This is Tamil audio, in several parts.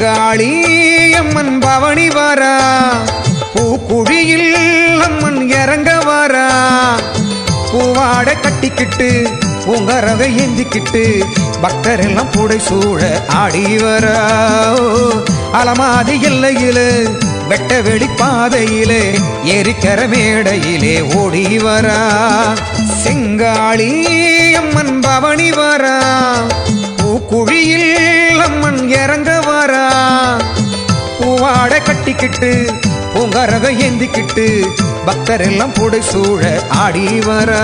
அங்காளி அம்மன் பவனி வரா. பூக்குழியில் அம்மன் இறங்க வரா. பூவாடை கட்டிக்கிட்டு பூங்கரக ஏந்திக்கிட்டு பக்தர் எல்லாம் புடை சூழ ஆடி வரா. அலமாதி எல்லையிலே வெட்ட வெளிப்பாதையிலே எரிக்கிற மேடையிலே ஓடி வரா. செங்காளி அம்மன் பவனி வரா. பூக்குழியில் அம்மன் இறங்க வரா பூவாடை கட்டிக்கிட்டு ஏந்திக்கிட்டு பக்தர் எல்லாம் புடை சூழ ஆடி வரா.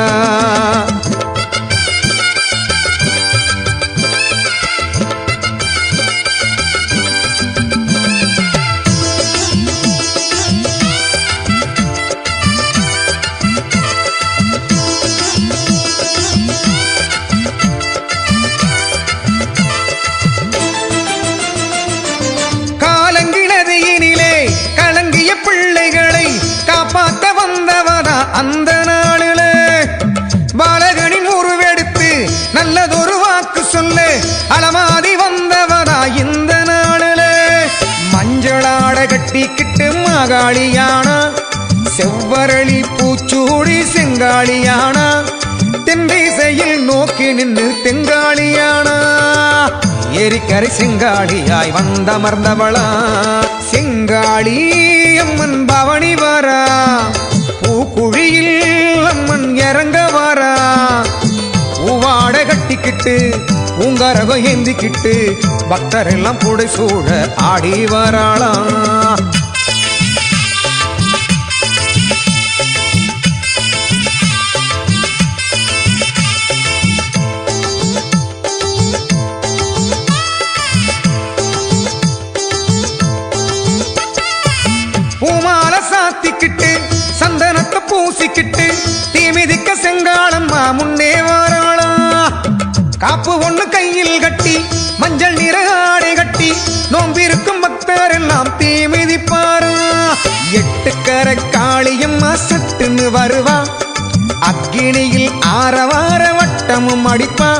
அந்த நாளிலே பாலகனின் உருவெடுத்து நல்லதொரு வாக்கு சொல்லு அலமாதி வந்தவதா இந்த நாளிலே. மஞ்சளாட கட்டிக்கிட்டு மகாளியானா செவ்வரளி பூச்சூடி செங்காளியானா தென்திசையில் நோக்கி நின்று தெங்காளியானா. எரிக்கரை செங்காளியாய் வந்தமர்ந்தவளா செங்காளி அம்மன் பவனி வரா. பூக்குழியில் அம்மன் இறங்க வாரா பூவாடை கட்டிக்கிட்டு பூங்கரகம் ஏந்திக்கிட்டு பக்தர் எல்லாம் புடை சூழ ஆடி வராளாம் பூமால சாத்திக்கிட்டு கிட்டு தீ மிதிக்க செங்காலம்மா முன்னே வாராளா. காப்பு ஒண்ணு கையில் கட்டி மஞ்சள் நிற ஆடை கட்டி நோம்பிருக்கும் பக்தர் எல்லாம் தீ தீமிதிப்பாரா எட்டுக்கர காளியம்மா சட்டுன்னு வருவா. அக்கினியில் ஆரவார வட்டமும் அடிப்பா.